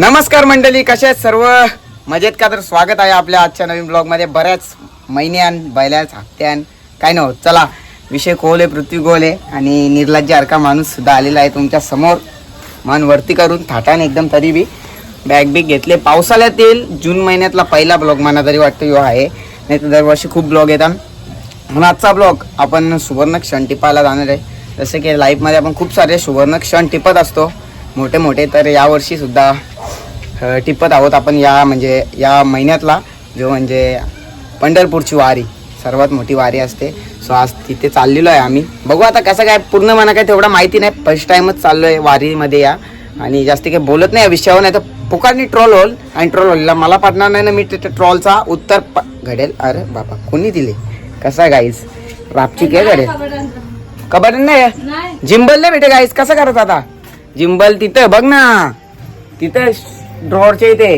नमस्कार मंडळी कशा आहेत सर्व? मजेत का? तर स्वागत आहे आपल्या आजच्या नवीन ब्लॉगमध्ये. बऱ्याच महिन्यान बैल्याच हप्त्यान. काय नव्हत? चला विषय कोहले आहे पृथ्वी गोल आहे आणि निर्लज्ज अर्का माणूस सुद्धा आलेला आहे तुमच्यासमोर. मन वरती करून थाटाने एकदम तरी बी. बॅग बिग घेतले. पावसाळ्यात येईल जून महिन्यातला पहिला ब्लॉग मला तरी वाटतं यो आहे. नाही तर दरवर्षी खूप ब्लॉग येतात. म्हणून आजचा ब्लॉग आपण सुवर्ण क्षण टिपायला जाणार आहे. जसे की लाईफमध्ये आपण खूप सारे सुवर्ण क्षण टिपत असतो. मोठे मोठे तर यावर्षीसुद्धा टिपत आहोत आपण या म्हणजे या महिन्यातला जो म्हणजे पंढरपूरची वारी सर्वात मोठी वारी असते. सो आज तिथे चाललेलो आहे आम्ही. बघू आता कसं काय पूर्ण मला काय तेवढं माहिती नाही. फर्स्ट टाइमच चाललो आहे वारीमध्ये या. आणि जास्त काही बोलत नाही या विषयावर नाही तर पुकारनी ट्रोल होल आणि ट्रोल होलला मला पटणार नाही ना मी ट्रोलचा उत्तर प- घडेल. अरे बाबा कोणी दिले? कसा गाईस रापची काय घडेल? कबड्डी नाही? जिंबल नाही भेटे गाईस कसं करत आता? जिंबल तिथं बघ ना. तिथं ड्रॉवरच्या इथे.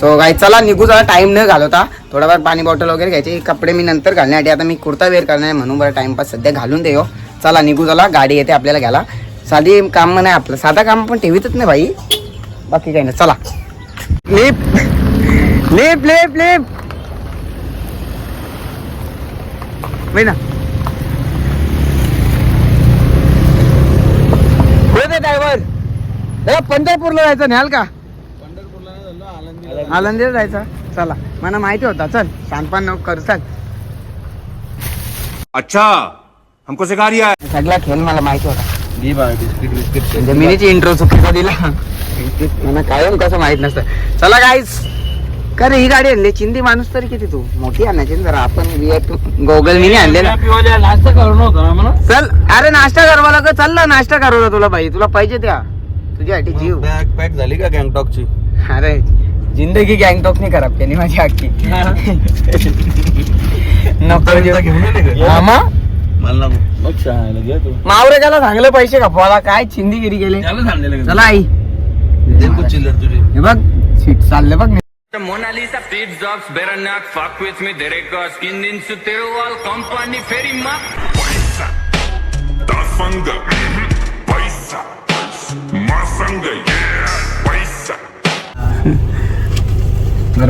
सो गाई चला निघू जरा. टाईम न घालवता. थोडाफार पाणी बॉटल वगैरे घ्यायची. कपडे मी नंतर घालण्यासाठी. आता मी कुर्ता वेअर करणार आहे म्हणून बरं टाईमपास सध्या घालून देऊ चला निघू चला गाडी येते आपल्याला घ्यायला. साधी काम नाही आपलं. साधा काम पण ठेवीतच नाही भाई. बाकी काही नाही. चला. लिप लिप लिप लिप ना? पंढरपूरला जायचं न्याल का? आळंदीला. जायचं? चला मला माहिती होता चल शानपान नको कर चल. अच्छा हमको सिखा रिया है। सगळा खेळ मला माहिती होता. Biscuit biscuit. जमिनीची इंट्रो चुकीचा दिला. मला कायम कसं माहीत नसतं. चला गाईस का रे ही गाडी आणली. चिंदी माणूस तरी किती तू? मोठी आणायची ना जरा आपण गोगल मिनी आणले ना नाश्ता करू नव्हता ना म्हणून चल अरे नाश्ता करवा लाग चल ना नाश्ता करवला तुला भाई तुला पाहिजे त्या. तुझ्यासाठी जीव. बॅग पॅक झाली का गँगटॉकची? अरे. जिंदगी गँगटॉक नाही खराब केली माझी आखी. नको जीव. घेऊन येते का? हा मग? मला मग सांगायला घे तू. मावरे त्याला सांगलं पैसे खपवाला काय चिंदीगिरी गेले त्याला सांगलेलं चला आई. दे तू चिल्लर तुझी. हे बघ सीट चाललं बघ Mona Lisa, Steve Jobs, better not fuck with me. Derek Skin in Sutirwal Company Ferry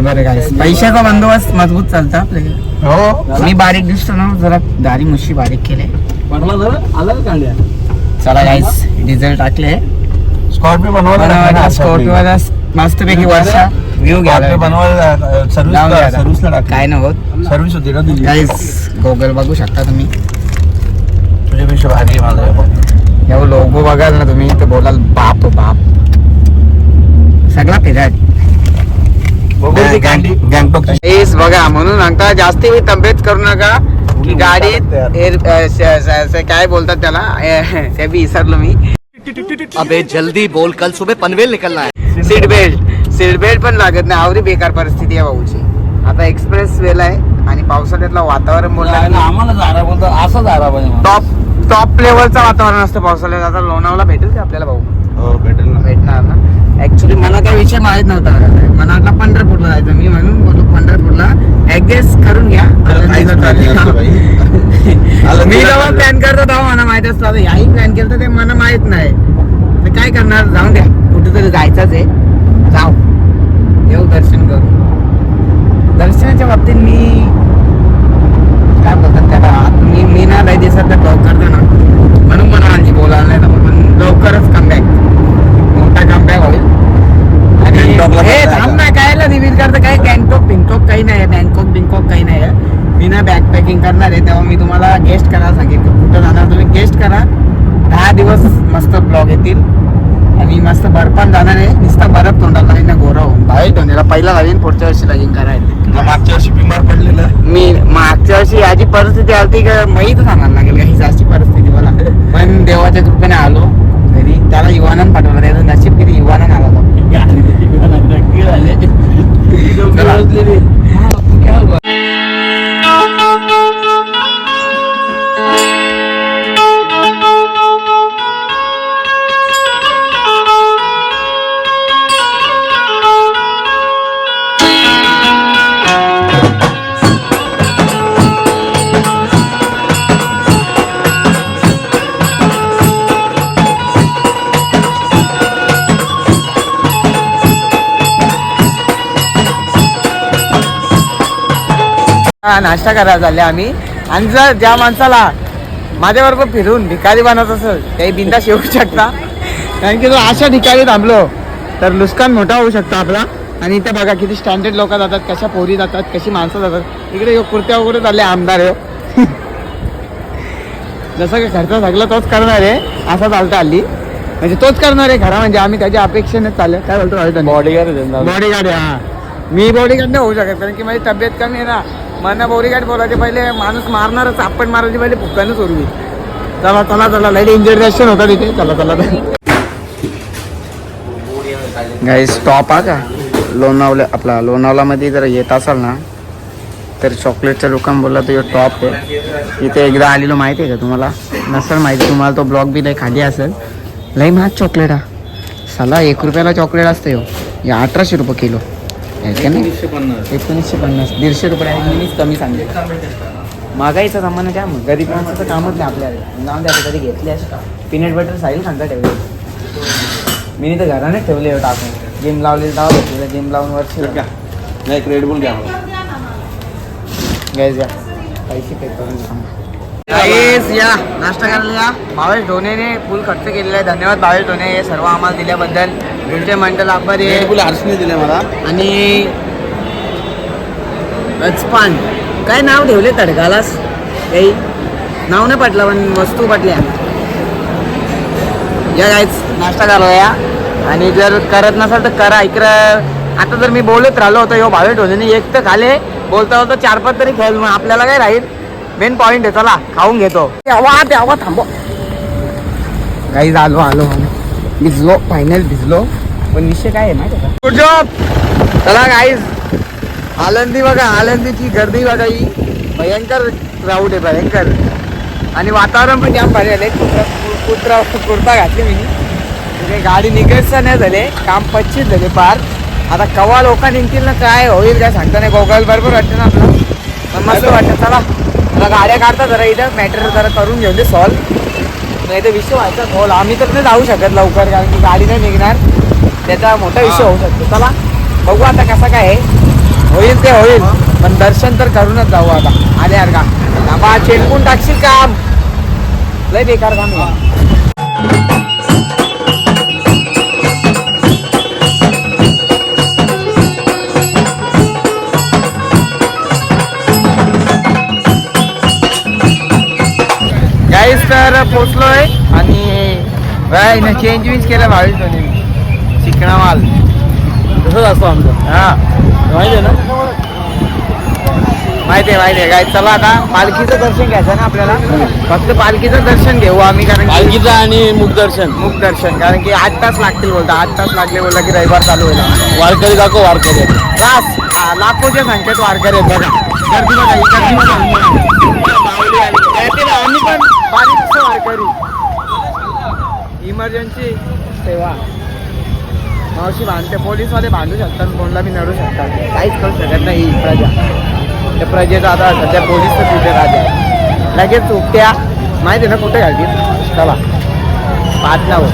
बरोबर आहे काय पैशाचा बंदोबस्त मजबूत चालतं आपल्याकडे. हो. मी बारीक दिसतो ना जरा दारी मुशी बारीक केले. पडला जरा आला का कांड्या? चला गाईस डिझेल टाकले. स्कॉर्पिओ बनवायला स्कॉर्पिओला मस्तपैकी वर्षा. व्ह्यू घ्यायला बनवायला लावून सर्व्हिस द्या सर्व्हिसला आता. टाक काय नव्हत? सर्व्हिस होती ना तुझी गाईस गोगल बघू शकता तुम्ही. तुझ्यापेक्षा भारी आहे माझा. हे. एवढं लोगो बघाल ना तुम्ही तर बोलाल बाप बाप. सगळा फिरायला प्लीज बघा म्हणून सांगता जास्ती मी तब्येत करू नका की गाडीत एअर- काय बोलतात त्याला? ते बी विसरलो मी. अबे जल्दी बोल कल सुबह पनवेल निकलना है। Seat belt. सीट बेल्ट पण लागत नाही आवरी बेकार परिस्थिती आहे भाऊची. आता एक्सप्रेस वेल आहे आणि पावसाळ्यातलं वातावरण बोललं आम्हाला जारा बोलतो असं जारा. टॉप टॉप लेवलचं वातावरण असतं पावसाळ्यात. आता लोणावळा भेटेल का आपल्याला भाऊ? हो भेटेल ना. भेटणार ना. ऍक्च्युली मला काय विषय माहीत नव्हता मला वाटलं पंढरपूरला जायचं मी म्हणून बोललो पंढरपूरला ऍडजस्ट करून घ्या. मी जेव्हा. प्लॅन करतो तेव्हा मला माहीत असतं. आता याही प्लॅन केलं तर ते मला माहीत नाही. तर काय करणार? जाऊन द्या. कुठेतरी जायचंच आहे. जाऊ. देव दर्शन करू दर्शनाच्या बाबतीत मी काय बोलतात त्याला? मी मी ना लय दिवसात टॉक करतो ना म्हणून मला आणखी बोलायला नाही जमत. पण लवकरच कमबॅक मोठा कमबॅक होईल आणि गँगटॉकला हे पण थांब ना कायला रिव्हील करतं काय गँगटॉक बिंकॉक काही नाही बँकॉक बिंकॉक काही नाही आहे मी ना बॅक पॅकिंग करणार आहे तेव्हा मी तुम्हाला गेस्ट करायला सांगेन की कुठं जाणार तुम्ही गेस्ट करा दहा दिवस मस्त ब्लॉग येतील आणि मस्त बर्फान जाणार आहे नुसता बर्फ तोंडाला लागेल ना गोरा होऊन बाहेर पहिला लागेल पुढच्या वर्षी करायला ना मागच्या वर्षी बिमार पडलेला मी मागच्या वर्षी याची परिस्थिती आली का माहीत सांगायला लागेल का ही अशी परिस्थिती मला पण देवाच्या कृपेने आलो घरी त्याला युवानान पाठवलं त्याचं नशीब किती युवानान आला नाश्ता करायला चालले आम्ही. आणि जर ज्या माणसाला माझ्याबरोबर फिरून भिकारी बनवत असेल काही बिंदास येऊ शकता. कारण की जर अशा ठिकाणी थांबलो तर नुकसान मोठा होऊ शकतो आपला. आणि इथे बघा किती स्टँडर्ड लोक जातात कशा पोरी जातात कशी माणसं जातात. इकडे कुर्त्या वगैरे चालले आमदार ह्यो. जसं काही खर्च सगळं तोच करणार आहे असा चालतं हल्ली. म्हणजे तोच करणार आहे खरा म्हणजे आम्ही त्याच्या अपेक्षेनेच चाललो काय बोलतो बॉडीगार्ड बॉडीगार्ड हा. मी बॉडीगार्ड नाही होऊ शकत कारण की माझी तब्येत कमी आहे ना. मला बॉडीगार्ड बोलायचे पहिले माणूस मारणारच आपण मारायचे पहिले फुक्कानच उरवी चला चला चला लाइट इंजर्डेशन होता तिथे. चला चला काही स्टॉप हा का? लोणावल्या आपला लोणावलामध्ये जर येत असाल ना तर चॉकलेटच्या दुकान बोलला तर टॉप आहे. इथे एकदा आलेलो माहिती आहे का तुम्हाला? नसेल माहिती तुम्हाला तो ब्लॉक बी लई खाली असेल. लई महाग चॉकलेट हा. साला एक रुपयाला चॉकलेट असतं हो. या अठराशे रुपये किलो. एकोणीसशे पन्नास. दीडशे रुपये आहे मीच कमी सांगेल महागाईचा सामान काय मग? गरीब माणसाचं कामच नाही आपल्याला. जाऊन द्या कधी घेतले पीनट बटर साईल खांदा ठेवले. मी तर घरानेच ठेवले टाकून जिम लावले लावा घेतलेलं जिम लावून वर्ष नाही एक रेड बुल घ्या. गॅस या. पैसे पे करून गाईस या. नाश्ता करायला या भावेश ढोणेने फुल खर्च केलेला आहे. धन्यवाद भावेश ढोणे हे सर्व आम्हाला दिल्याबद्दल. तुमचे मंडल आभार आहे. बुल हर्षने दिले मला. आणि रचपान काय नाव ठेवले तडकालास? काही नाव नाही पटलं पण वस्तू पटल्या. या गाईच नाश्ता करा या आणि जर करत नसाल तर करा. इकडं आता जर मी बोलत राहिलो होतो ह्यो भावे ठेवले एक तर खाले. बोलता बोलता चार पाच तरी खेळ मग आपल्याला काय राहील? मेन पॉईंट आहे. चला खाऊन घेतो. तेव्हा तेव्हा थांबो गाईज आलो आलो आलो. भिजलो फायनल भिजलो. पण विषय काय आहे माहिती चला गाईज आळंदी बघा आळंदीची गर्दी बघा ही. भयंकर राऊड आहे भयंकर. आणि वातावरण पण जाम भारी आले कुत्रा कुत्रा कुर्ता घातली मी. म्हणजे गाडी निघायचं नाही झाले. काम पच्चीस झाले पार. आता कवा लोक निघतील ना काय होईल काय सांगता नाही. गोगल बरोबर वाटतं ना आपलं पण मस्त वाटतं. चला. मला गाड्या काढता जरा इथं. मॅटर जरा करून घेऊन दे सॉल्व नाही तर विषय व्हायचा. खोल. आम्ही तर नाही जाऊ शकत लवकर कारण की गाडी नाही निघणार. त्याचा मोठा विषय होऊ शकतो. चला बघू आता कसा काय आहे. होईल ते होईल पण दर्शन तर करूनच जाऊ आता. आले यार का बा चेंपून टाकशील काम. लय बेकार काम गाईस तर पोचलोय आणि चेंज विंज केलं भावीस धोनी चिकणा माल तसंच असतो आमचं. हा. माहिती आहे ना? माहिती आहे माहिती आहे. काय चला आता. पालखीचं दर्शन घ्यायचं ना आपल्याला? फक्त पालखीचं दर्शन घेऊ आम्ही कारण की पालखीचं आणि मुखदर्शन मुख दर्शन कारण की आठ तास लागतील बोलता. आठ तास लागले बोलला की रविवार चालू होईल. वारकरी दाखव वारकरी. हा, लाखोच्या संख्येत वारकरी आहेत. बघा. गर्दी बघा ही गर्दी बघा. बाहुली आली. त्यातील आम्ही पण. बारीकचं वारकरी. इमर्जन्सी सेवा. मावशी बांधते पोलीसवाले बांधू शकतात कोणला बी नडू शकतात. काहीच करू शकत नाही ही प्रजा. त्या प्रजेचा आता सध्या पोलीस तर तिथे राजा लगेच उपट्या माहिती आहे ना कुठे घालतील चला. पाच नाव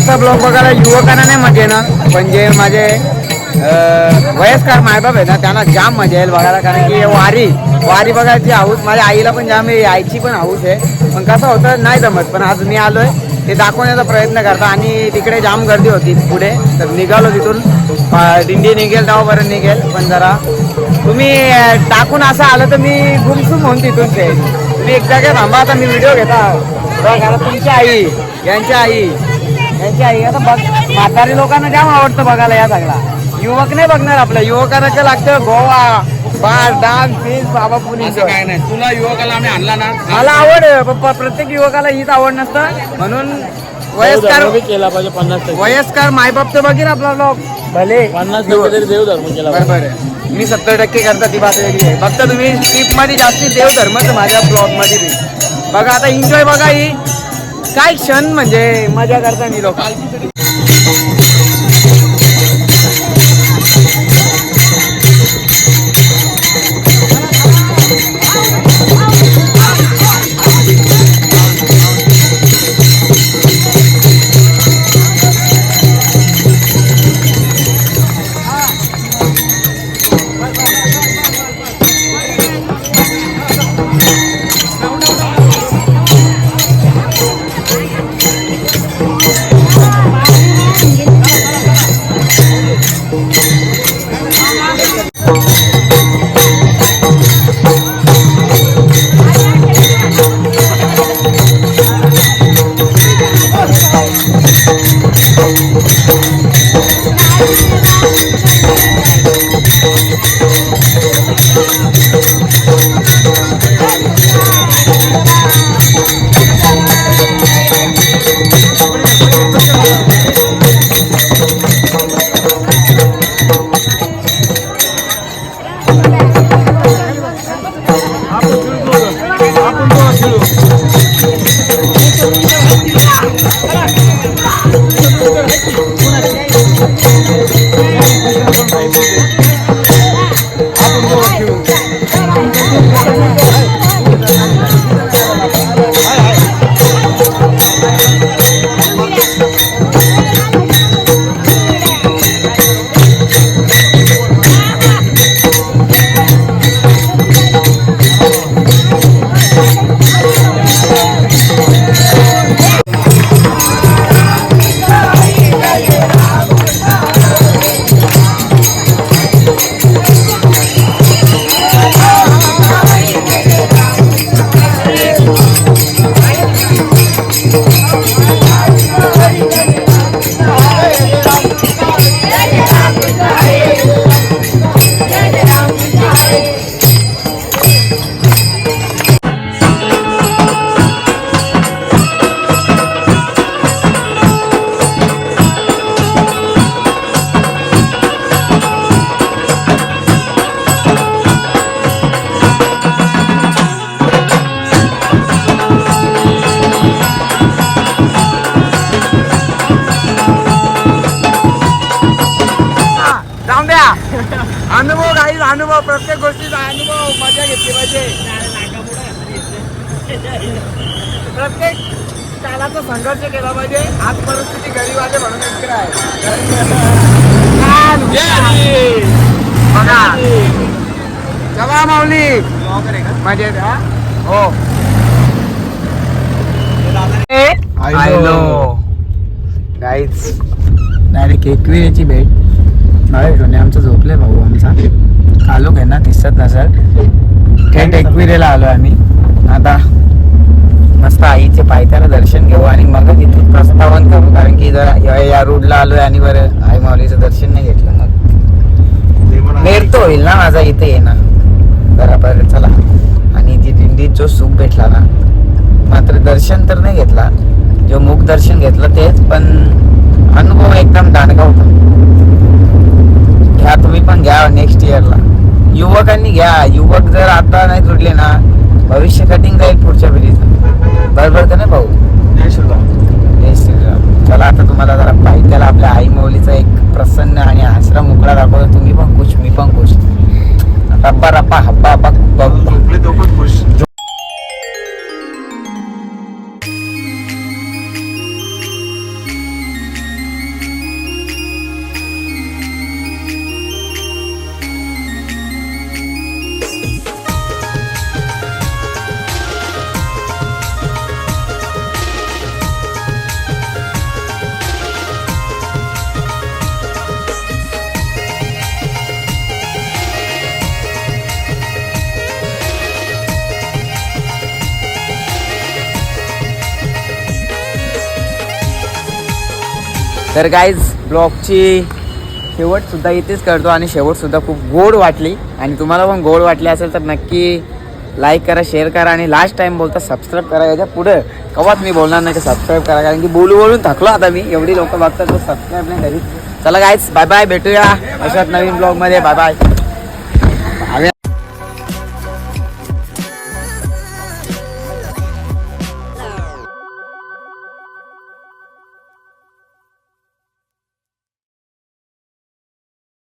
असा ब्लॉग बघायला युवकांना नाही मजा येणार. पण जे माझे वयस्कर मायबाप आहे ना त्यांना जाम मजा येईल बघायला. कारण की वारी वारी बघायची हाऊस माझ्या आईला पण जाम आहे आईची पण हाऊस आहे. पण कसं होतं नाही जमत. पण आज मी आलोय ते दाखवण्याचा प्रयत्न करता. आणि तिकडे जाम गर्दी होती पुढे. तर निघालो तिथून. दिंडी निघेल तेव्हापर्यंत निघेल. पण जरा तुम्ही टाकून असं आलं तर मी गुमसुम होऊन तिथून ते. तुम्ही एक जागा थांबा आता मी व्हिडिओ घेता. तुमची आई यांची आई. यांची आई आता बघ म्हातारी लोकांना जाम आवडतं बघायला या सगळा. युवक नाही बघणार आपल्या युवकांना काय लागतं गोवा बार डान्स फिन्स बाबा पुलिस काय नाही. तुला युवकाला आम्ही आणला ना मला आवड आहे, पण प- प्रत्येक युवकाला हीच आवड नसतं. म्हणून वयस्कर केला पाहिजे पन्नास टक्के. वयस्कर मायबाप तर बघील आपला ब्लॉग भले. पन्नास टक्के तरी देवधर्म केला पाहिजे. बरोबर आहे. मी सत्तर टक्के करता ती बात वेगळी आहे. फक्त तुम्ही ट्रिपमध्ये जास्ती देव धर्मच माझ्या ब्लॉगमध्ये बी. बघा आता एन्जॉय बघा ही. काय क्षण म्हणजे मजा करता मी लोक. Okay. जाऊन अनुभव काही अनुभव प्रत्येक गोष्टीचा अनुभव मजा घेतली पाहिजे. प्रत्येक कालाचा संघर्ष केला पाहिजे. आज परिस्थिती गरीबाचे म्हणून इतकं आहे बघा. चला माऊली. मजेत हा? आयलो गाईच डायरेक्ट एकविरेची भेट. नाही आमचं झोपले भाऊ. ना दिसत नसर थेट एकविरेला आलो आम्ही. आता मस्त आईचे पायथ्याला दर्शन घेऊ आणि मग तिथून प्रस्तावन करू कारण की जरा या- रोडला आलोय आणि बरं आई माऊलीचं दर्शन नाही घेतलं मग. मेरतो होईल ना माझा इथे येणं. बरोबर चला. आणि ती दिंडीत जो सुख भेटला ना मात्र दर्शन तर नाही घेतला. जो मुख दर्शन घेतलं तेच पण अनुभव एकदम दांडगा होता. घ्या तुम्ही पण घ्या नेक्स्ट इयरला युवकांनी घ्या. युवक जर आता नाही जुडले ना भविष्य कठीण जाईल पुढच्या पिढीचं. बरोबर का नाही भाऊ? जय श्रीराम चला आता तुम्हाला जरा पाहिजे आपल्या आई मौलीचा एक प्रसन्न आणि आश्रम मोकळा दाखवतो. तुम्ही पण खुश मी पण खुश. रप्पा रप्पा हप्पा हप्पा बप्पा. तर गाईज ब्लॉगची शेवटसुद्धा इथेच करतो आणि शेवटसुद्धा खूप गोड वाटली. आणि तुम्हाला पण गोड वाटली असेल तर नक्की लाईक करा शेअर करा आणि लास्ट टाइम बोलता सबस्क्राईब करा. याच्यापुढे कवाच मी बोलणार नाही की सबस्क्राईब करा. कारण की बोलू बोलून थकलो आता मी. एवढी लोक बघतात तो सबस्क्राईब नाही करीत. चला गायच बाय बाय भेटूया अशाच नवीन ब्लॉगमध्ये बाय बाय